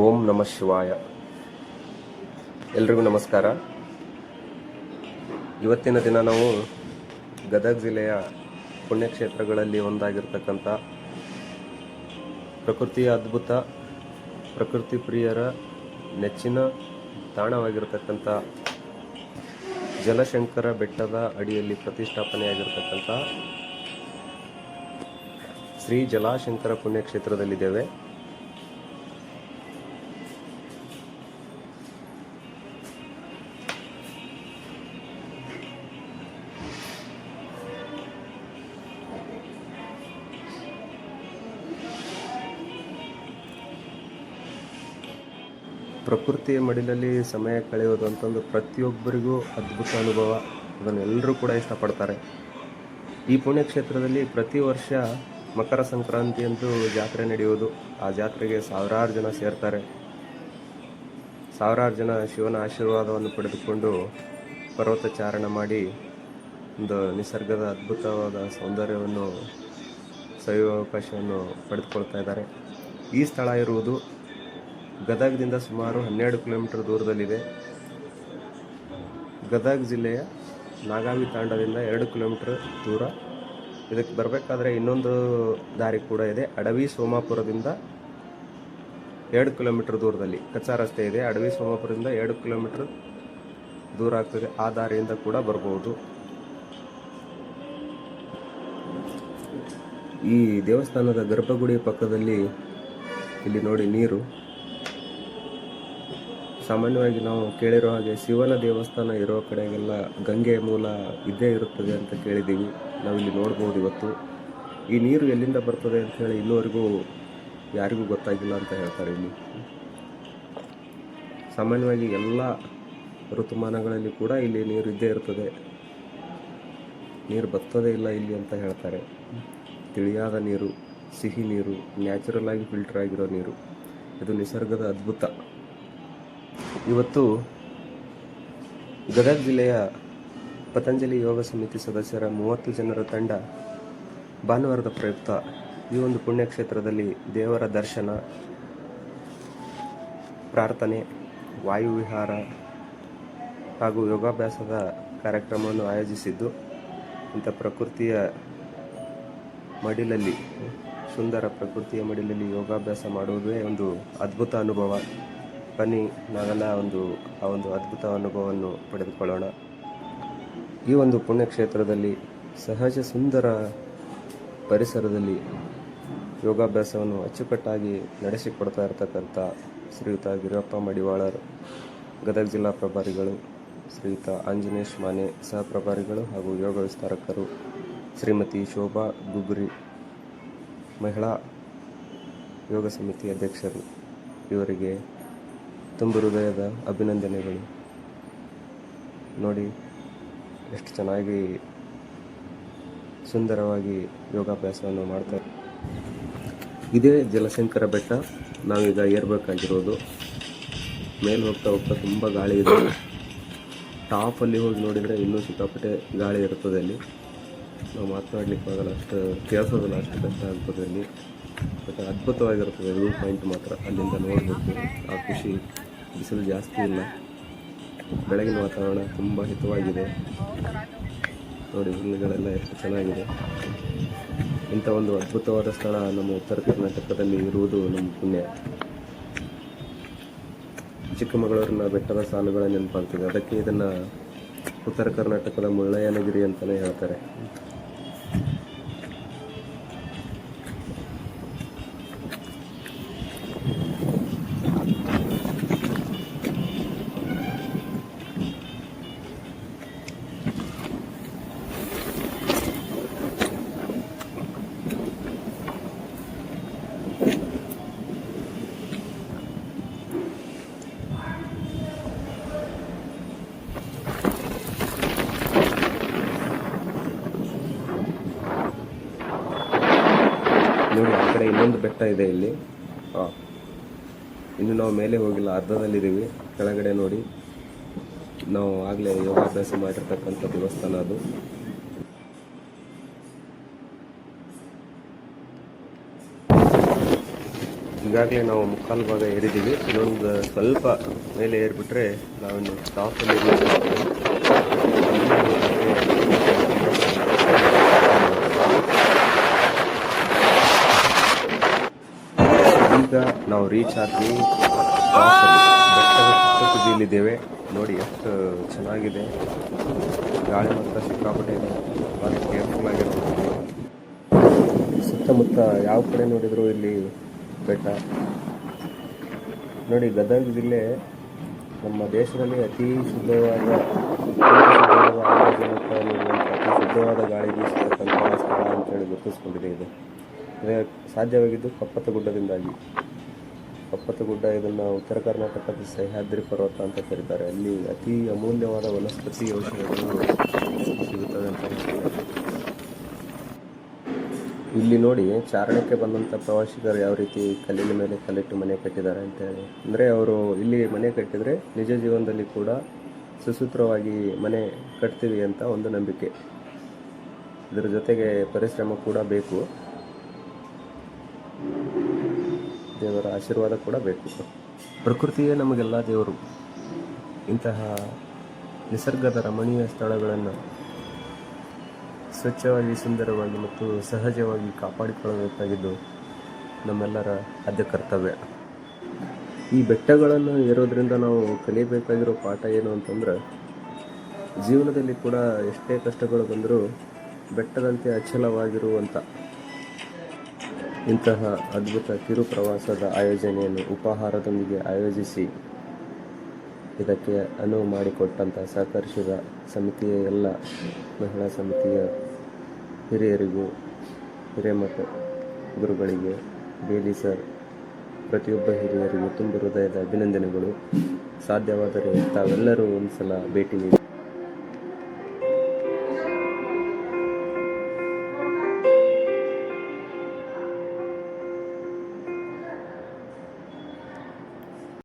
ಓಂ ನಮಃ ಶಿವಾಯ. ಎಲ್ರಿಗೂ ನಮಸ್ಕಾರ. ಇವತ್ತಿನ ದಿನ ನಾವು ಗದಗ ಜಿಲ್ಲೆಯ ಪುಣ್ಯಕ್ಷೇತ್ರಗಳಲ್ಲಿ ಒಂದಾಗಿರ್ತಕ್ಕಂಥ ಪ್ರಕೃತಿಯ ಅದ್ಭುತ, ಪ್ರಕೃತಿ ಪ್ರಿಯರ ನೆಚ್ಚಿನ ತಾಣವಾಗಿರ್ತಕ್ಕಂಥ ಜಲಶಂಕರ ಬೆಟ್ಟದ ಅಡಿಯಲ್ಲಿ ಪ್ರತಿಷ್ಠಾಪನೆಯಾಗಿರ್ತಕ್ಕಂಥ ಶ್ರೀ ಜಲಾಶಂಕರ ಪುಣ್ಯಕ್ಷೇತ್ರದಲ್ಲಿದ್ದೇವೆ. ಪ್ರಕೃತಿಯ ಮಡಿಲಲ್ಲಿ ಸಮಯ ಕಳೆಯೋದು ಅಂತಂದು ಪ್ರತಿಯೊಬ್ಬರಿಗೂ ಅದ್ಭುತ ಅನುಭವ. ಅದನ್ನೆಲ್ಲರೂ ಕೂಡ ಇಷ್ಟಪಡ್ತಾರೆ. ಈ ಪುಣ್ಯಕ್ಷೇತ್ರದಲ್ಲಿ ಪ್ರತಿ ವರ್ಷ ಮಕರ ಸಂಕ್ರಾಂತಿ ಜಾತ್ರೆ ನಡೆಯುವುದು ಆ ಜಾತ್ರೆಗೆ ಸಾವಿರಾರು ಜನ ಸೇರ್ತಾರೆ. ಸಾವಿರಾರು ಜನ ಶಿವನ ಆಶೀರ್ವಾದವನ್ನು ಪಡೆದುಕೊಂಡು ಪರ್ವತ ಚಾರಣ ಮಾಡಿ ಒಂದು ನಿಸರ್ಗದ ಅದ್ಭುತವಾದ ಸೌಂದರ್ಯವನ್ನು ಸವಿಯುವ ಅವಕಾಶವನ್ನು ಪಡೆದುಕೊಳ್ತಾ ಇದ್ದಾರೆ. ಈ ಸ್ಥಳ ಇರುವುದು ಗದಗದಿಂದ ಸುಮಾರು ಹನ್ನೆರಡು ಕಿಲೋಮೀಟರ್ ದೂರದಲ್ಲಿದೆ. ಗದಗ ಜಿಲ್ಲೆಯ ನಾಗಾವಿ ತಾಂಡದಿಂದ ಎರಡು ಕಿಲೋಮೀಟರ್ ದೂರ. ಇದಕ್ಕೆ ಬರಬೇಕಾದ್ರೆ ಇನ್ನೊಂದು ದಾರಿ ಕೂಡ ಇದೆ. ಅಡವಿ ಸೋಮಾಪುರದಿಂದ ಎರಡು ಕಿಲೋಮೀಟರ್ ದೂರದಲ್ಲಿ. ಕಚ್ಚಾ ರಸ್ತೆ ಇದೆ. ಅಡವಿ ಸೋಮಾಪುರದಿಂದ ಎರಡು ಕಿಲೋಮೀಟರ್ ದೂರ ಆಗ್ತದೆ. ಆ ದಾರಿಯಿಂದ ಕೂಡ ಬರಬಹುದು ಈ ದೇವಸ್ಥಾನದ ಗರ್ಭಗುಡಿ ಪಕ್ಕದಲ್ಲಿ ಇಲ್ಲಿ ನೋಡಿ ನೀರು. ಸಾಮಾನ್ಯವಾಗಿ ನಾವು ಕೇಳಿರೋ ಹಾಗೆ ಶಿವನ ದೇವಸ್ಥಾನ ಇರೋ ಕಡೆಗೆಲ್ಲ ಗಂಗೆ ಮೂಲ ಇದ್ದೇ ಇರುತ್ತದೆ ಅಂತ ಕೇಳಿದ್ದೀವಿ. ನಾವಿಲ್ಲಿ ನೋಡ್ಬೋದು ಇವತ್ತು. ಈ ನೀರು ಎಲ್ಲಿಂದ ಬರ್ತದೆ ಅಂತ ಹೇಳಿ ಇನ್ನೂವರೆಗೂ ಯಾರಿಗೂ ಗೊತ್ತಾಗಿಲ್ಲ ಅಂತ ಹೇಳ್ತಾರೆ ಇಲ್ಲಿ. ಸಾಮಾನ್ಯವಾಗಿ ಎಲ್ಲ ಋತುಮಾನಗಳಲ್ಲಿ ಕೂಡ ಇಲ್ಲಿ ನೀರು ಇದ್ದೇ ಇರ್ತದೆ. ನೀರು ಬರ್ತದೇ ಇಲ್ಲ ಇಲ್ಲಿ ಅಂತ ಹೇಳ್ತಾರೆ. ತಿಳಿಯಾದ ನೀರು, ಸಿಹಿ ನೀರು, ನ್ಯಾಚುರಲ್ ಆಗಿ ಫಿಲ್ಟರ್ ಆಗಿರೋ ನೀರು. ಇದು ನಿಸರ್ಗದ ಅದ್ಭುತ. ಇವತ್ತು ಗದಗ ಜಿಲ್ಲೆಯ ಪತಂಜಲಿ ಯೋಗ ಸಮಿತಿ ಸದಸ್ಯರ ಮೂವತ್ತು ಜನರ ತಂಡ ಭಾನುವಾರದ ಪ್ರಯುಕ್ತ ಈ ಒಂದು ಪುಣ್ಯಕ್ಷೇತ್ರದಲ್ಲಿ ದೇವರ ದರ್ಶನ, ಪ್ರಾರ್ಥನೆ ವಾಯುವಿಹಾರ ಹಾಗೂ ಯೋಗಾಭ್ಯಾಸದ ಕಾರ್ಯಕ್ರಮವನ್ನು ಆಯೋಜಿಸಿದ್ದು, ಇಂಥ ಪ್ರಕೃತಿಯ ಮಡಿಲಲ್ಲಿ, ಸುಂದರ ಪ್ರಕೃತಿಯ ಮಡಿಲಲ್ಲಿ ಯೋಗಾಭ್ಯಾಸ ಮಾಡುವುದೇ ಒಂದು ಅದ್ಭುತ ಅನುಭವ. ಬನ್ನಿ, ನಾವೆಲ್ಲ ಒಂದು, ಆ ಒಂದು ಅದ್ಭುತ ಅನುಭವವನ್ನು ಪಡೆದುಕೊಳ್ಳೋಣ. ಈ ಒಂದು ಪುಣ್ಯಕ್ಷೇತ್ರದಲ್ಲಿ ಸಹಜ ಸುಂದರ ಪರಿಸರದಲ್ಲಿ ಯೋಗಾಭ್ಯಾಸವನ್ನು ಅಚ್ಚುಕಟ್ಟಾಗಿ ನಡೆಸಿಕೊಡ್ತಾ ಇರತಕ್ಕಂಥ ಶ್ರೀಯುತ ಗಿರಪ್ಪ ಮಡಿವಾಳರು, ಗದಗ ಜಿಲ್ಲಾ ಪ್ರಭಾರಿಗಳು, ಶ್ರೀಯುತ ಆಂಜನೇಶ್ ಮಾನೆ ಸಹ ಪ್ರಭಾರಿಗಳು ಹಾಗೂ ಯೋಗ ವಿಸ್ತಾರಕರು, ಶ್ರೀಮತಿ ಶೋಭಾ ಗುಗ್ರಿ ಮಹಿಳಾ ಯೋಗ ಸಮಿತಿ ಅಧ್ಯಕ್ಷರು, ಇವರಿಗೆ ತುಂಬ ಹೃದಯದ ಅಭಿನಂದನೆಗಳು. ನೋಡಿ, ಎಷ್ಟು ಚೆನ್ನಾಗಿ ಸುಂದರವಾಗಿ ಯೋಗಾಭ್ಯಾಸವನ್ನು ಮಾಡ್ತಾರೆ ಇದೇ ಜಲಶಂಕರ ಬೆಟ್ಟ, ನಾವೀಗ ಏರ್ಬೇಕಾಗಿರೋದು ಮೇಲೆ ಹೋಗ್ತಾ ಹೋಗ್ತಾ ತುಂಬ ಗಾಳಿ ಇದೆ. ಟಾಪಲ್ಲಿ ಹೋಗಿ ನೋಡಿದರೆ ಇನ್ನೂ ಸಿಕ್ಕಾಪಟ್ಟೆ ಗಾಳಿ ಇರ್ತದೆ ಅಲ್ಲಿ. ನಾವು ಮಾತನಾಡ್ಲಿಕ್ಕೆ ಆಗಲ್ಲ ಅಷ್ಟು ಕೇಳಿಸೋದಿಲ್ಲ ಅಷ್ಟು ಕಷ್ಟ ಆಗ್ತದೆ ಅಲ್ಲಿ. ಬಟ್ ಅದ್ಭುತವಾಗಿರ್ತದೆ ವ್ಯೂ ಪಾಯಿಂಟ್ ಮಾತ್ರ. ಅಲ್ಲಿಂದ ನೋಡಬೇಕು. ಆ ಖುಷಿ, ಬಿಸಿಲು ಜಾಸ್ತಿ ಇಲ್ಲ. ಬೆಳಗಿನ ವಾತಾವರಣ ತುಂಬ ಹಿತವಾಗಿದೆ. ನೋಡಿ, ಹುಲ್ಲುಗಳೆಲ್ಲ ಎಷ್ಟು ಚೆನ್ನಾಗಿದೆ. ಇಂಥ ಒಂದು ಅದ್ಭುತವಾದ ಸ್ಥಳ ನಮ್ಮ ಉತ್ತರ ಕರ್ನಾಟಕದಲ್ಲಿ ಇರುವುದು ನಮ್ಮ ಪುಣ್ಯ. ಚಿಕ್ಕಮಗಳೂರಿನ ಬೆಟ್ಟದ ಸಾಲುಗಳ ನೆನಪಾಗ್ತದೆ. ಅದಕ್ಕೆ ಇದನ್ನು ಉತ್ತರ ಕರ್ನಾಟಕದ ಮುಳ್ಳಯ್ಯನಗಿರಿ ಅಂತಲೇ ಹೇಳ್ತಾರೆ. ಇನ್ನೊಂದು ಬೆಟ್ಟ ಇದೆ ಇಲ್ಲಿ. ಇನ್ನು ನಾವು ಮೇಲೆ ಹೋಗಿಲ್ಲ, ಅರ್ಧದಲ್ಲಿದ್ದೀವಿ. ಕೆಳಗಡೆ ನೋಡಿ. ನಾವು ಆಗಲೇ ಯೋಗಾಭ್ಯಾಸ ಮಾಡಿರ್ತಕ್ಕಂಥ ದೇವಸ್ಥಾನ ಅದು. ಈಗಾಗಲೇ ನಾವು ಮುಕ್ಕಾಲು ಭಾಗ ಏರಿದ್ದೀವಿ. ಇನ್ನೊಂದು ಸ್ವಲ್ಪ ಮೇಲೆ ಏರಿಬಿಟ್ರೆ ನಾವಿನ್ನು ಟಾಪಲ್ಲಿ ರೀಚ್ ಆಗ್ತೀವಿ. ಈಗ ನಾವು ರೀಚ್ ಆಗಿ ತುದಿಯಲ್ಲಿದ್ದೇವೆ ನೋಡಿ ಎಷ್ಟು ಚೆನ್ನಾಗಿದೆ. ಗಾಳಿ ಮಾತ್ರ ಸಿಕ್ಕಾಪಟ್ಟೆ ಇದೆ. ಭಾಳ ಕೇರ್ಫುಲ್ ಆಗಿರ್ಬೋದು ಸುತ್ತಮುತ್ತ ಯಾವ ಕಡೆ ನೋಡಿದ್ರು ಇಲ್ಲಿ ಬೆಟ್ಟ? ನೋಡಿ, ಗದಗ ಜಿಲ್ಲೆ ನಮ್ಮ ದೇಶದಲ್ಲಿ ಅತಿ ಶುದ್ಧವಾದ ಅತಿ ಶುದ್ಧವಾದ ಗಾಳಿ ಬೀಸತಕ್ಕಂಥ ಸ್ಥಳ ಅಂತೇಳಿ ಗುರುತಿಸ್ಕೊಂಡಿದೆ ಇದು. ಸಾಧ್ಯವಾಗಿದ್ದು ಕಪ್ಪತ್ತ ಗುಡ್ಡದಿಂದಾಗಿ ಕಪ್ಪತ್ತ ಗುಡ್ಡ ಇದನ್ನು ಉತ್ತರ ಕರ್ನಾಟಕದ ಸಹ್ಯಾದ್ರಿ ಪರ್ವತ ಅಂತ ಕರೀತಾರೆ. ಅಲ್ಲಿ ಅತಿ ಅಮೂಲ್ಯವಾದ ವನಸ್ಪತಿ ಔಷಧಗಳು ಸಿಗುತ್ತವೆ ಅಂತ ಇಲ್ಲಿ ನೋಡಿ, ಚಾರಣಕ್ಕೆ ಬಂದಂಥ ಪ್ರವಾಸಿಗರು ಯಾವ ರೀತಿ ಕಲ್ಲಿನ ಮೇಲೆ ಕಲ್ಲಿಟ್ಟು ಮನೆ ಕಟ್ಟಿದ್ದಾರೆ ಅಂತೇಳಿ ಅಂದರೆ ಅವರು ಇಲ್ಲಿ ಮನೆ ಕಟ್ಟಿದರೆ ನಿಜ ಜೀವನದಲ್ಲಿ ಕೂಡ ಸುಸೂತ್ರವಾಗಿ ಮನೆ ಕಟ್ತೀವಿ ಅಂತ ಒಂದು ನಂಬಿಕೆ. ಇದರ ಜೊತೆಗೆ ಪರಿಶ್ರಮ ಕೂಡ ಬೇಕು. ದೇವರ ಆಶೀರ್ವಾದ ಕೂಡ ಬೇಕು. ಪ್ರಕೃತಿಯೇ ನಮಗೆಲ್ಲ ದೇವರು. ಇಂತಹ ನಿಸರ್ಗದ ರಮಣೀಯ ಸ್ಥಳಗಳನ್ನು ಸ್ವಚ್ಛವಾಗಿ, ಸುಂದರವಾಗಿ ಮತ್ತು ಸಹಜವಾಗಿ ಕಾಪಾಡಿಕೊಳ್ಳಬೇಕಾಗಿದ್ದು ನಮ್ಮೆಲ್ಲರ ಆದ್ಯ ಕರ್ತವ್ಯ. ಈ ಬೆಟ್ಟಗಳನ್ನು ಏರೋದ್ರಿಂದ ನಾವು ಕಲಿಯಬೇಕಾಗಿರೋ ಪಾಠ ಏನು ಅಂತಂದ್ರೆ, ಜೀವನದಲ್ಲಿ ಕೂಡ ಎಷ್ಟೇ ಕಷ್ಟಗಳು ಬಂದರೂ ಬೆಟ್ಟದಂತೆ ಅಚಲವಾಗಿರುವಂಥ ಇಂತಹ ಅದ್ಭುತ ಕಿರು ಪ್ರವಾಸದ ಆಯೋಜನೆಯನ್ನು ಉಪಹಾರದೊಂದಿಗೆ ಆಯೋಜಿಸಿ ಇದಕ್ಕೆ ಅನುವು ಮಾಡಿಕೊಟ್ಟಂಥ ಸಹಕರಿಸಿದ ಸಮಿತಿಯ ಎಲ್ಲ ಮಹಿಳಾ ಸಮಿತಿಯ ಹಿರಿಯರಿಗೂ, ಹಿರೇಮಠ ಗುರುಗಳಿಗೆ ಬೇಲಿ ಸರ್, ಪ್ರತಿಯೊಬ್ಬ ಹಿರಿಯರಿಗೂ ತುಂಬ ಹೃದಯದ ಅಭಿನಂದನೆಗಳು. ಸಾಧ್ಯವಾದರೆ ತಾವೆಲ್ಲರೂ ಒಂದು ಸಲ ಭೇಟಿ ನೀಡಿ.